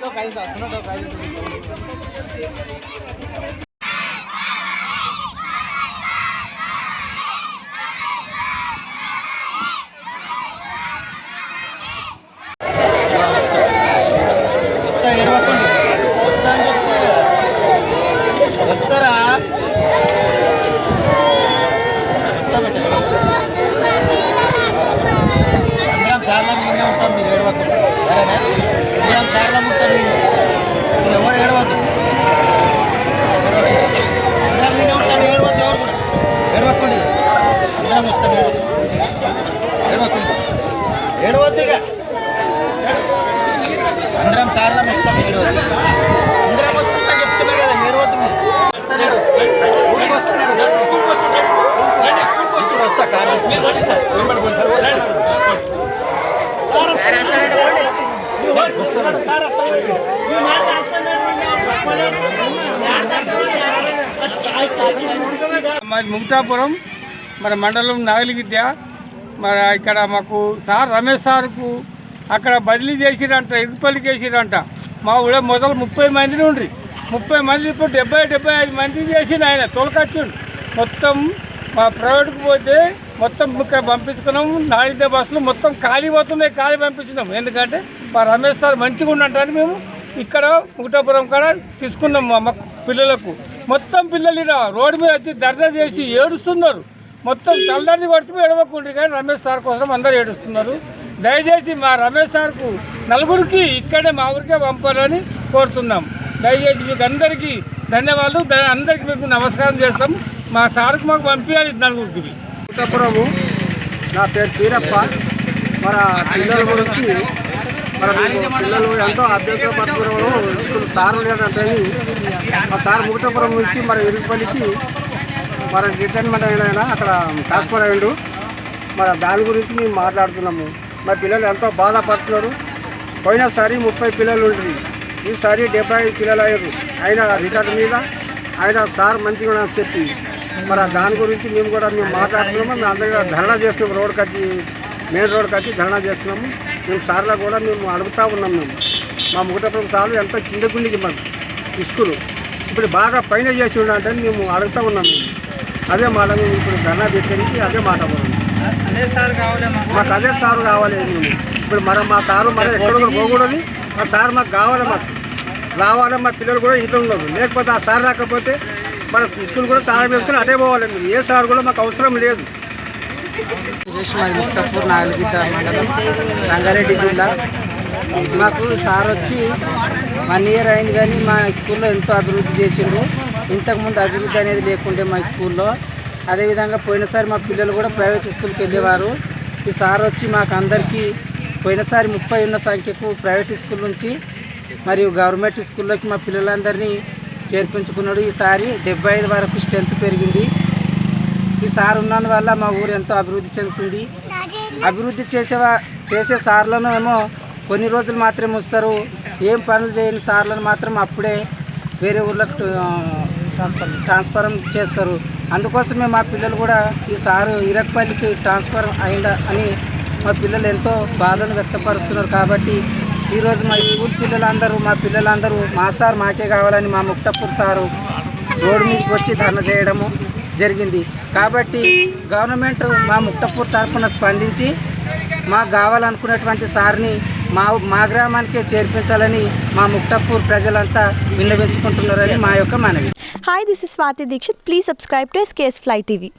तो काही असं तो काही Doktora. Doktora. సరేనా అందరం చాలా ఉంటాం ఎవరు ఏడవద్దు? అందరం ఏడవద్దు ఎవరు కూడా? ఏడవకండి. అందరం ఏడవకండి ఏడవద్దు. ఇక. అందరం చాలా మొత్తం ఏడవద్దు అందరం వస్తాం చెప్తున్నా కదా ఏడవద్దు మీరు ఊరికి వస్తున్నారు ఇప్పుడు వస్తా కానీ మరి ముక్తాపురం మరి మండలం నాగలిగిద్య మరి ఇక్కడ మాకు సార్ రమేష్ సార్కు అక్కడ బదిలీ చేసిరంట ఇరుపల్లికి వేసిరంట. మా ఊళ్ళో మొదలు ముప్పై మంది ఉండ్రి. ముప్పై మంది ఇప్పుడు డెబ్బై డెబ్బై ఐదు మంది చేసిండు ఆయన తోలకొచ్చిండు. మొత్తం మా ప్రైవేట్కి పోతే మొత్తం ఇక్కడ పంపించుకున్నాం నాలుగు బస్సులు మొత్తం ఖాళీ పోతున్నాయి ఖాళీ పంపించినాము ఎందుకంటే మా రమేష్ సార్ మంచిగా ఉన్నట్టని మేము ఇక్కడ ముకుటాపురం కాడ తీసుకున్నాం మా పిల్లలకు. మొత్తం పిల్లలు ఇలా రోడ్డు మీద వచ్చి ధర్నా చేసి ఏడుస్తున్నారు. మొత్తం తలదాన్ని కొడుతూ ఏడవకుండ్రి కానీ రమేష్ సార్ కోసం అందరూ ఏడుస్తున్నారు. దయచేసి మా రమేష్ సార్కు నలుగురికి ఇక్కడే మా ఊరికే పంపాలని కోరుతున్నాం. దయచేసి మీకు అందరికీ ధన్యవాదాలు. అందరికీ మీకు నమస్కారం చేస్తాం. మా సార్కు మాకు పంపించాలి నలుగురికి. పుట్టపురము నా పేరు పీరప్ప మన పిల్లల గురించి పిల్లలు ఎంతో అభ్యంతర పట్టుకోవడం స్కూల్ సార్ లేదంటే మా సార్ ముకుటపురం నుంచి మన ఇరుపల్లికి మన రిటైర్మెంట్ అయిన అక్కడ ట్రాన్స్ఫర్ అయ్యిండు. మరి దాని గురించి మేము మాట్లాడుతున్నాము. మా పిల్లలు ఎంతో బాధపడుతున్నారు. పోయినసారి ముప్పై పిల్లలు ఉంటుంది ఈసారి డెబ్బై ఐదు పిల్లలు అయ్యారు. ఆయన రికార్డు మీద ఆయన సార్ మంచిగా చెప్పి. మరి దాని గురించి మేము కూడా మేము మాట్లాడుతున్నాము. మేము అందరికీ ధర్నా చేస్తున్నాం రోడ్కి వచ్చి మెయిన్ రోడ్కి వచ్చి ధర్నా చేస్తున్నాము. మేము సార్లో కూడా మేము అడుగుతూ ఉన్నాం మేము. మా ముగటపురం సార్లు ఎంతో కింద గుండికి మాకు స్కూలు ఇప్పుడు బాగా పైన చేసి ఉండంటే మేము అడుగుతూ ఉన్నాం మేము. అదే మాట మేము ఇప్పుడు ధర్నా పెట్టడానికి అదే మాట అదే సార్ కావాలి మాకు. అదే సారు కావాలి మేము. ఇప్పుడు మరి మా సారు మరి ఎక్కడ కూడా పోకూడదు. ఆ సార్ మాకు కావాలి మాకు. రావాలి మా పిల్లలు కూడా ఇంట్లో ఉన్నారు. లేకపోతే ఆ సార్ రాకపోతే మన స్కూల్ కూడా చాలా వేసుకుని అటే పోవాలి మేము. ఏ సార్ కూడా మాకు అవసరం లేదు. సురేష్ మాది ముక్తపూర్ నాగలిగిద్ద మండలం సంగారెడ్డి జిల్లా. మాకు సార్ వచ్చి వన్ ఇయర్ అయింది కానీ మా స్కూల్లో ఎంతో అభివృద్ధి చేసిండ్రు. ఇంతకుముందు అభివృద్ధి అనేది లేకుండే మా స్కూల్లో. అదేవిధంగా పోయినసారి మా పిల్లలు కూడా ప్రైవేట్ స్కూల్కి వెళ్ళేవారు. ఈ సార్ వచ్చి మాకు అందరికీ పోయినసారి ముప్పై ఉన్న సంఖ్యకు ప్రైవేట్ స్కూల్ నుంచి మరియు గవర్నమెంట్ స్కూల్లోకి మా పిల్లలందరినీ చేర్పించుకున్నాడు. ఈసారి డెబ్బై ఐదు వరకు స్ట్రెంత్ పెరిగింది. ఈ సార్ ఉన్నందువల్ల మా ఊరు ఎంతో అభివృద్ధి చెందుతుంది. అభివృద్ధి చేసేవా చేసే సార్లను ఏమో కొన్ని రోజులు మాత్రమే ఉంచుతారు. ఏం పనులు చేయని సార్లను మాత్రం అప్పుడే వేరే ఊర్లకు ట్రాన్స్ఫర్ ట్రాన్స్ఫర్ చేస్తారు. అందుకోసమే మా పిల్లలు కూడా ఈ సారు ఇరక్పల్లికి ట్రాన్స్ఫర్ అయిందా అని మా పిల్లలు ఎంతో బాధను వ్యక్తపరుస్తున్నారు కాబట్టి ఈరోజు మా స్కూల్ పిల్లలందరూ మా పిల్లలందరూ మా సార్ మాకే కావాలని మా ముక్తపూర్ సారు రోడ్డు మీదకి వచ్చి ధర్నా చేయడము జరిగింది. కాబట్టి గవర్నమెంట్ మా ముక్తపూర్ తరఫున స్పందించి మాకు కావాలనుకున్నటువంటి సార్ని మా మా గ్రామానికే చేర్పించాలని మా ముక్తపూర్ ప్రజలంతా విన్నవించుకుంటున్నారని మా యొక్క మనవి. Hi this is Swathi Dixit please subscribe to SKS fly TV